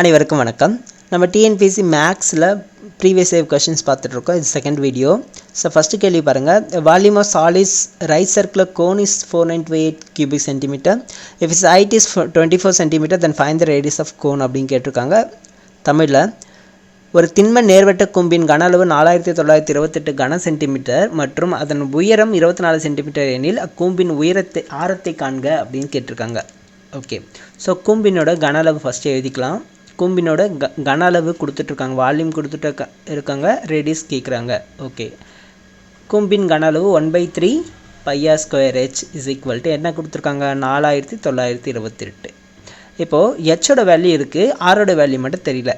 அனைவருக்கும் வணக்கம். நம்ம டிஎன்பிசி மேக்ஸில் ப்ரீவியஸ் சேவ் கொஷின்ஸ் பார்த்துட்ருக்கோம். இது செகண்ட் வீடியோ ஸோ ஃபஸ்ட்டு கேள்வி பாருங்கள் volume of சாலிஸ் right circular cone is four nine two eight cubic centimetre if is height is twenty four centimetre then fine the radius of cone அப்படின்னு கேட்டிருக்காங்க. தமிழில் ஒரு திண்ம நேர்வட்ட கும்பின் கன அளவு நாலாயிரத்தி தொள்ளாயிரத்தி இருபத்தெட்டு கன சென்டிமீட்டர் மற்றும் அதன் உயரம் இருபத்தி நாலு சென்டிமீட்டர் எனில் அக்கூம்பின் உயரத்தை ஆரத்தை காண்க அப்படின்னு கேட்டிருக்காங்க. ஓகே ஸோ கூம்பினோட கன அளவு ஃபஸ்ட்டு எழுதிக்கலாம். கூம்பினோட க கன அளவு கொடுத்துட்ருக்காங்க. வால்யூம் கொடுத்துட்டு க- இருக்காங்க. ரேடியஸ் கேட்குறாங்க ஓகே கூம்பின் கன அளவு one by three Bhaiya square H is equal to என்ன கொடுத்துருக்காங்க? நாலாயிரத்தி தொள்ளாயிரத்தி இருபத்தெட்டு இப்போது ஹெச்சோட வேல்யூ இருக்குது ஆரோட வேல்யூ மட்டும் தெரியல.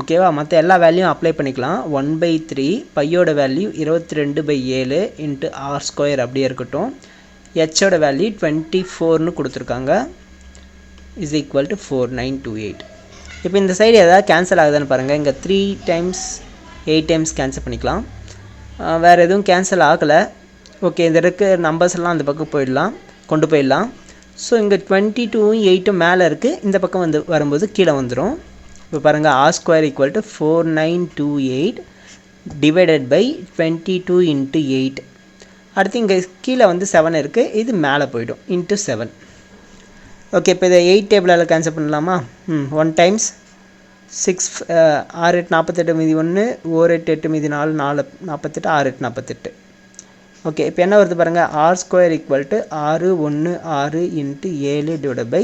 ஓகேவா மற்ற எல்லா வேல்யூயும் அப்ளை பண்ணிக்கலாம். ஒன் பை த்ரீ பையோட வேல்யூ இருபத்தி ரெண்டு பை ஏழு இன்ட்டு ஆர் ஸ்கொயர் அப்படியே இருக்கட்டும். ஹெச்சோட வேல்யூ டுவெண்ட்டி ஃபோர்னு கொடுத்துருக்காங்க. Is equal to four nine two eight இப்போ இந்த சைடு எதாவது கேன்சல் ஆகுதுன்னு பாருங்கள் இங்கே three times eight times cancel பண்ணிக்கலாம். வேறு எதுவும் கேன்சல் ஆகலை. ஓகே இந்த இருக்க நம்பர்ஸ் எல்லாம் அந்த பக்கம் போயிடலாம். கொண்டு போயிடலாம். ஸோ இங்கே டுவெண்ட்டி டூவும் எயிட்டும் மேலே இருக்குது இந்த பக்கம் வந்து வரும்போது கீழே வந்துடும் இப்போ பாருங்கள் R square equal to four nine two eight divided by twenty two into eight அடுத்து இங்கே கீழே வந்து செவன் இருக்குது இது மேலே போயிடும் இன்ட்டு செவன் ஓகே இப்போ இதை எயிட் டேபிளால் கேன்சல் பண்ணலாமா? ம் ஒன் டைம்ஸ் சிக்ஸ் ஆறு எட்டு நாற்பத்தெட்டு மீதி ஒன்று ஓர் எட்டு எட்டு மீதி நாலு நாலு நாற்பத்தெட்டு ஆறு எட்டு நாற்பத்தெட்டு ஓகே இப்போ என்ன வருது பாருங்கள் ஆர் ஸ்கொயர் ஈக்குவல் டு ஆறு ஒன்று ஆறு இன்ட்டு ஏழு டிவைட் பை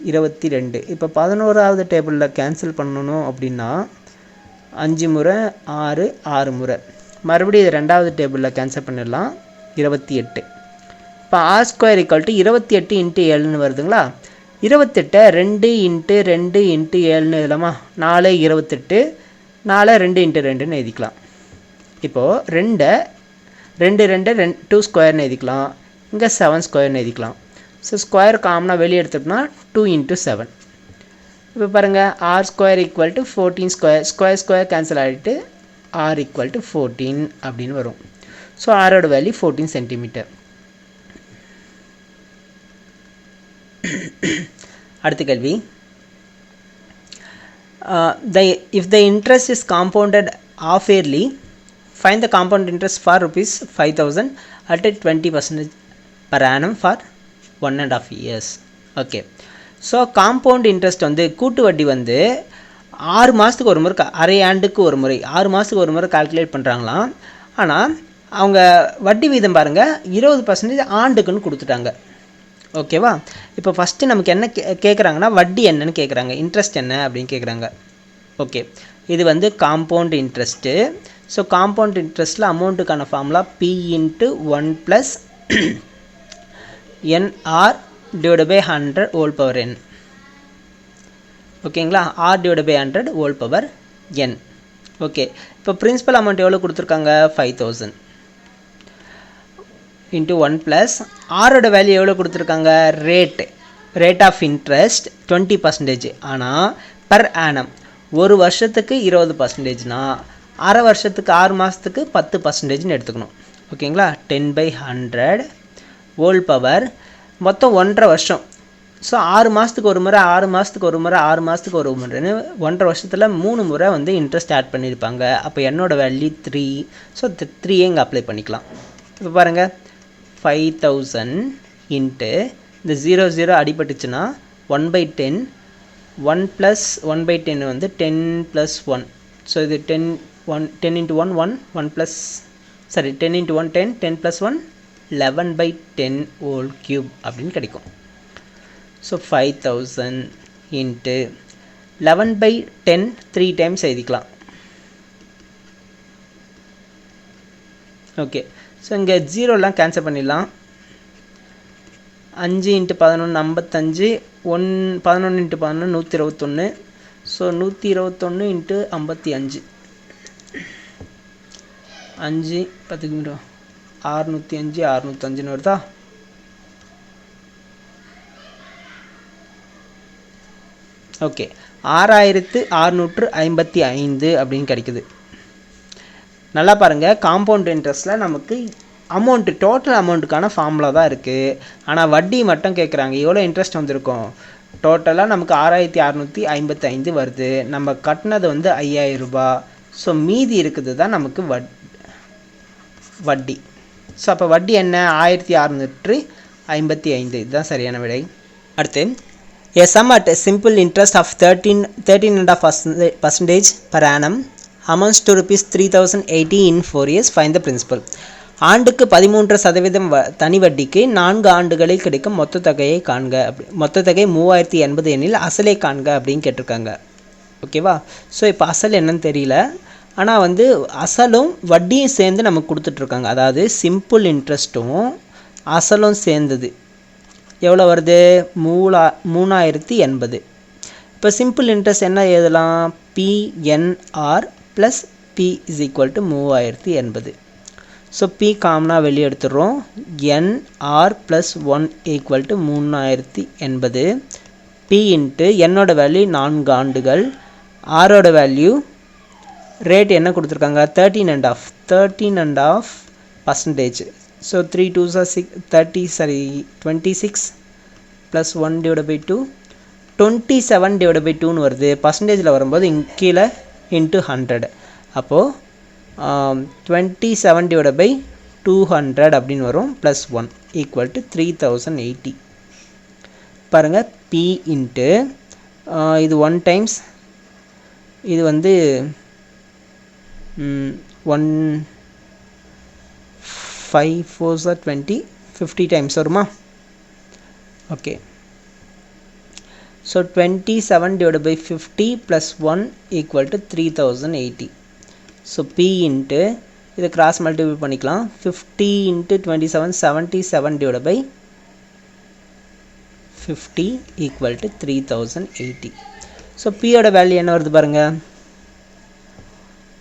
இருபத்தி ரெண்டு இப்போ பதினோராவது டேபிளில் கேன்சல் பண்ணணும் அப்படின்னா அஞ்சு முறை ஆறு ஆறு முறை. மறுபடியும் இது ரெண்டாவது டேபிளில் கேன்சல் பண்ணிடலாம். இருபத்தி எட்டு. இப்போ ஆர் ஸ்கொயர் ஈக்குவல் டு இருபத்தி எட்டு இன்ட்டு ஏழுன்னு வருதுங்களா? இருபத்தெட்டை ரெண்டு இன்ட்டு ரெண்டு இன்ட்டு ஏழுன்னு எழுதலாமா? நாலு இருபத்தெட்டு நாலு ரெண்டு இன்ட்டு ரெண்டுன்னு எழுதிக்கலாம். இப்போது ரெண்டை ரெண்டு ரெண்டு ரெண்டு டூ ஸ்கொயர்னு எழுதிக்கலாம். இங்கே செவன் ஸ்கொயர்னு எழுதிக்கலாம். ஸோ ஸ்கொயர் காமனாக வெளியே எடுத்துட்டோம்னா டூ இன்ட்டு செவன் இப்போ பாருங்கள் R square equal to fourteen square square square cancel ஆகிட்டு ஆர் ஈக்குவல் டு ஃபோர்டீன் அப்படின்னு வரும். ஸோ ஆரோட வேல்யூ ஃபோர்டீன் சென்டிமீட்டர் அடுத்த கேள்வி. The if the interest is compounded half yearly fine the compound interest for rupees five thousand at twenty percentage per annum for one and half years okay so compound interest வந்து கூட்டு வட்டி வந்து ஆறு மாதத்துக்கு ஒரு முறை அரை ஆண்டுக்கு ஒரு முறை ஆறு மாதத்துக்கு ஒரு முறை கால்குலேட் பண்ணுறாங்களாம் ஆனால் அவங்க வட்டி வீதம் பாருங்கள் இருபது பர்சன்டேஜ் ஆண்டுக்குன்னு கொடுத்துட்டாங்க. ஓகேவா இப்போ ஃபஸ்ட்டு நமக்கு என்ன கே கேட்குறாங்கன்னா வட்டி என்னன்னு கேட்குறாங்க இன்ட்ரெஸ்ட் என்ன அப்படின்னு கேட்குறாங்க ஓகே இது வந்து காம்பவுண்ட் இன்ட்ரெஸ்ட்டு ஸோ காம்பவுண்ட் இன்ட்ரெஸ்ட்டில் அமௌண்ட்டுக்கான formula P into one plus N R divide by hundred whole power N ஓகேங்களா R divide by hundred whole power N okay இப்போ பிரின்சிபல் அமௌண்ட் எவ்வளோ கொடுத்துருக்காங்க? Five thousand into one plus ஆரோட value எவ்வளோ கொடுத்துருக்காங்க? Rate rate of interest twenty percentage ஆனால் per annum ஒரு வருஷத்துக்கு இருபது பர்சன்டேஜ்னா அரை வருஷத்துக்கு ஆறு மாதத்துக்கு பத்து பர்சன்டேஜ்னு எடுத்துக்கணும். ஓகேங்களா ten by hundred whole power மொத்தம் ஒன்றரை வருஷம். ஸோ ஆறு மாதத்துக்கு ஒரு முறை ஆறு மாதத்துக்கு ஒரு முறை ஆறு மாதத்துக்கு ஒரு முறைன்னு ஒன்றரை வருஷத்தில் மூணு முறை வந்து இன்ட்ரெஸ்ட் ஆட் பண்ணியிருப்பாங்க. அப்போ என்னோடய வேல்யூ த்ரீ ஸோ த்ரீயே இங்கே அப்ளை பண்ணிக்கலாம். இப்போ பாருங்கள் ஃபைவ் தௌசண்ட் இன்ட்டு இந்த zero zero அடிபட்டுச்சுன்னா one by ten one plus one by ten வந்து டென் ப்ளஸ் ஒன் ஸோ இது ten one ten into one one one plus sorry ten into one ten ten plus one eleven by ten whole cube அப்படின்னு கிடைக்கும். So five thousand into eleven by ten three times எழுதிக்கலாம். Okay so இங்கே ஜீரோலாம் cancel பண்ணிடலாம். அஞ்சு into பதினொன்று ஐம்பத்தஞ்சு. One பதினொன்று இன்ட்டு பதினொன்று நூற்றி இருபத்தொன்று ஸோ நூற்றி இருபத்தொன்று இன்ட்டு ஐம்பத்தி அஞ்சு. அஞ்சு பத்துக்கு மீட்டர் ஆறுநூற்றி அஞ்சு அறுநூத்தஞ்சுன்னு வருதா? ஓகே ஆறாயிரத்து அறுநூற்று ஐம்பத்தி ஐந்து அப்படின்னு கிடைக்குது. நல்லா பாருங்கள் காம்பவுண்ட் இன்ட்ரெஸ்ட்டில் நமக்கு அமௌண்ட்டு டோட்டல் அமௌண்ட்டுக்கான ஃபார்முலா தான் இருக்குது ஆனால் வட்டி மட்டும் கேட்குறாங்க எவ்வளோ இன்ட்ரெஸ்ட் வந்திருக்கும்? டோட்டலாக நமக்கு ஆறாயிரத்தி அறநூற்றி ஐம்பத்தி ஐந்து வருது. நம்ம கட்டினது வந்து ஐயாயிரம் ரூபாய். ஸோ மீதி இருக்குது தான் நமக்கு வட் வட்டி. ஸோ அப்போ வட்டி என்ன? ஆயிரத்தி அறநூற்றி ஐம்பத்தி ஐந்து. இதுதான் சரியான விடை. அடுத்து a sum at simple interest of thirteen 13 13 and a percentage per percentage amounts to rupees three thousand eighty in four years find the principal ஆண்டுக்கு பதிமூன்று சதவீதம் வ தனி வட்டிக்கு நான்கு ஆண்டுகளில் கிடைக்கும் மொத்த தொகையை காண்க. அப்படி மொத்த தொகை மூவாயிரத்தி எண்பது எண்ணில் அசலை காண்க அப்படின்னு கேட்டிருக்காங்க. ஓகேவா ஸோ இப்போ அசல் என்னன்னு தெரியல. ஆனால் வந்து அசலும் வட்டியும் சேர்ந்து நமக்கு கொடுத்துட்ருக்காங்க. அதாவது சிம்பிள் இன்ட்ரெஸ்ட்டும் அசலும் சேர்ந்தது. எவ்வளோ வருது? மூலா மூணாயிரத்தி எண்பது. இப்போ சிம்பிள் இன்ட்ரெஸ்ட் என்ன எழுதலாம்? P N R plus P is equal to மூவாயிரத்தி எண்பது. ஸோ பி காமனாக வெளியே எடுத்துடுறோம் N R plus one equal to மூணாயிரத்தி எண்பது. பி இன்ட்டு என்னோட வேல்யூ நான்கு ஆண்டுகள். ஆரோட வேல்யூ ரேட் என்ன கொடுத்துருக்காங்க? Thirteen and half thirteen and half percentage so three two sir six thirty sorry twenty six plus one divide by two twenty seven divide by டூன்னு வருது. பர்சன்டேஜில் வரும்போது இங்க கீழே இன்ட்டு ஹண்ட்ரட் அப்போது twenty seven divide by two hundred அப்படின்னு வரும் plus one equal to three thousand eighty பாருங்கள் பி இன்ட்டு இது ஒன் டைம்ஸ் இது வந்து one five four sir twenty fifty times வருமா? Okay so twenty seven divide by fifty plus one equal to three thousand eighty so P into இதை cross multiple பண்ணிக்கலாம். Fifty into twenty seven seventy seven divide by fifty equal to three thousand eighty so பியோட value என்ன வருது பாருங்கள்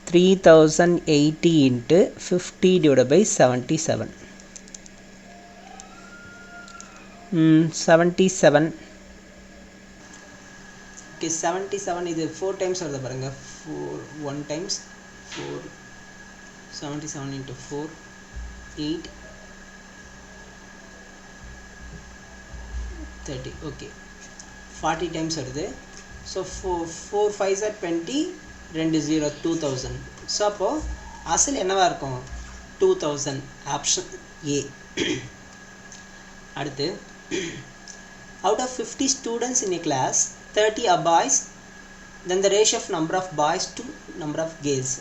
three thousand eighty into fifty divide by seventy seven seventy seven okay seventy seven இது four times வருது பாருங்கள் four one times four seventy seven into four eight thirty okay forty times வருது so four four five sir twenty ரெண்டு zero two thousand so அப்போது அசல் என்னவாக இருக்கும்? Two thousand option A அடுத்து out of fifty students in a class 30 are boys then the ratio of number of boys to number of girls.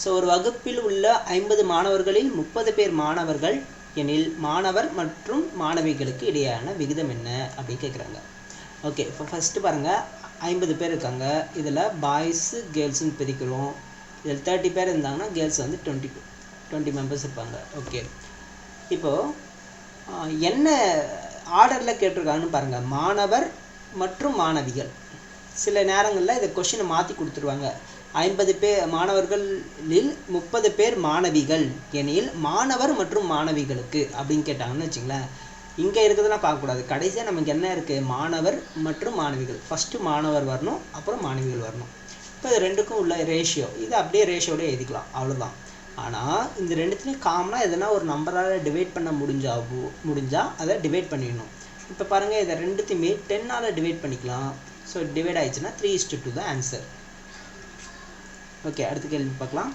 So ஒரு வகுப்பில் உள்ள ஐம்பது மாணவர்களில் முப்பது பேர் மாணவர்கள் எனில் மாணவர் மற்றும் மாணவிகளுக்கு இடையேயான விகிதம் என்ன அப்படின்னு கேட்குறாங்க ஓகே இப்போ ஃபஸ்ட்டு பாருங்கள் ஐம்பது பேர் இருக்காங்க. இதில் பாய்ஸு கேர்ள்ஸுன்னு பிரிக்கிறோம். இதில் தேர்ட்டி பேர் இருந்தாங்கன்னா கேர்ள்ஸ் வந்து டுவெண்ட்டி டுவெண்ட்டி மெம்பர்ஸ் இருப்பாங்க. ஓகே இப்போது என்ன ஆர்டரில் கேட்டிருக்காங்கன்னு பாருங்கள் மாணவர் மற்றும் மாணவிகள். சில நேரங்களில் இதை கொஷினை மாற்றி கொடுத்துருவாங்க. ஐம்பது பேர் மாணவர்களில் முப்பது பேர் மாணவிகள் எனில் மாணவர் மற்றும் மாணவிகளுக்கு அப்படின்னு கேட்டாங்கன்னு வச்சுங்களேன். இங்கே இருக்கிறதெல்லாம் பார்க்கக்கூடாது. கடைசியாக நமக்கு என்ன இருக்குது மாணவர் மற்றும் மாணவிகள். ஃபஸ்ட்டு மாணவர் வரணும் அப்புறம் மாணவிகள் வரணும். இப்போ இது ரெண்டுக்கும் உள்ள ரேஷியோ இது அப்படியே ரேஷியோடய எழுதிக்கலாம். அவ்வளோதான் ஆனால் இந்த ரெண்டுத்துலேயும் காமனாக எதனா ஒரு நம்பரால் டிவைட் பண்ண முடிஞ்சா முடிஞ்சால் அதை டிவைட் பண்ணிடணும். இப்போ பாருங்கள் இதை ரெண்டுத்தையுமே டென்னால் டிவைட் பண்ணிக்கலாம். ஸோ டிவைட் ஆயிடுச்சுன்னா த்ரீ இஸ்டு டூ தான் ஆன்சர் ஓகே அடுத்த கேள்வி பார்க்கலாம்.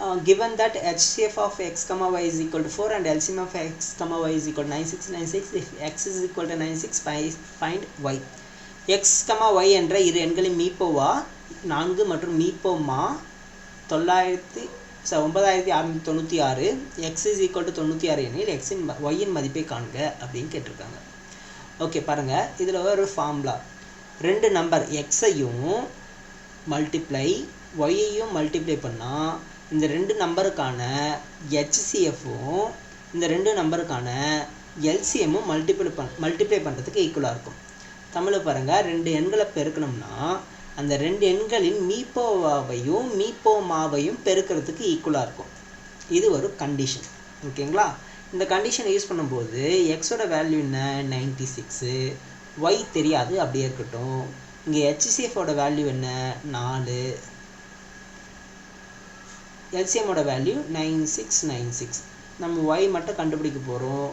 Uh, given that HCF of x comma y is equal to 4 and LCM of x comma y is equal to 9696 if x is equal to 96 fi- find y. X comma y என்ற இரு எண்களின் மீப்போவா? நான்கு மற்றும் மீப்போமா? தொள்ளாயிரத்தி so ஒன்பதாயிரத்தி அறுநூத்தி தொண்ணூற்றி ஆறு எக்ஸ் இஸ் ஈக்குவல் டு தொண்ணூற்றி ஆறு எண்ணில் எக்ஸின் ஒய்யின் மதிப்பை காண்க அப்படின்னு கேட்டிருக்காங்க. ஓகே பாருங்கள் இதில் ஒரு ஃபார்முலா ரெண்டு நம்பர் எக்ஸையும் மல்டிப்ளை ஒய்யையும் மல்டிப்ளை பண்ணால் இந்த ரெண்டு நம்பருக்கான ஹெச்சிஎஃப்பும் இந்த ரெண்டு நம்பருக்கான எல்சிஎம்மும் மல்டிப்ளை பண் மல்டிப்ளை பண்ணுறதுக்கு ஈக்குவலாக இருக்கும். தமிழை பாருங்கள் ரெண்டு எண்களை பெருக்கணும்னா அந்த ரெண்டு எண்களின் மீப்போவாவையும் மீப்போமாவையும் பெருக்கிறதுக்கு ஈக்குவலாக இருக்கும். இது ஒரு கண்டிஷன் ஓகேங்களா இந்த கண்டிஷனை யூஸ் பண்ணும்போது எக்ஸோட வேல்யூ என்ன? நைன்டி சிக்ஸு ஒய் தெரியாது அப்படியே இருக்கட்டும். இங்கே ஹெச்சிசிஎஃபோட வேல்யூ என்ன? நாலு. எல்சிஎம்மோட value nine six nine six நம்ம ஒய் மட்டும் கண்டுபிடிக்க போகிறோம்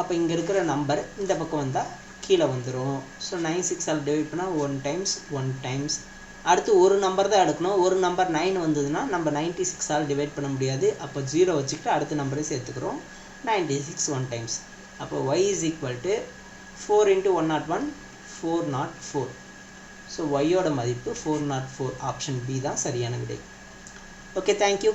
அப்போ இங்கே இருக்கிற நம்பர் இந்த பக்கம் வந்தால் கீழே வந்துடும் ஸோ நைன் சிக்ஸால் டிவைட் பண்ணால் ஒன் டைம்ஸ் ஒன் டைம்ஸ் அடுத்து ஒரு நம்பர் தான் எடுக்கணும். ஒரு நம்பர் நைன் வந்ததுன்னா நம்ம நைன்ட்டி சிக்ஸால் டிவைட் பண்ண முடியாது. அப்போ ஜீரோ வச்சுக்கிட்டு அடுத்த நம்பரை சேர்த்துக்கிறோம். நைன்ட்டி சிக்ஸ் ஒன் டைம்ஸ் அப்போ Y is equal to four into one naught one four naught four so ஒய்யோட மதிப்பு four naught four option B தான் சரியான விடை. Okay thank you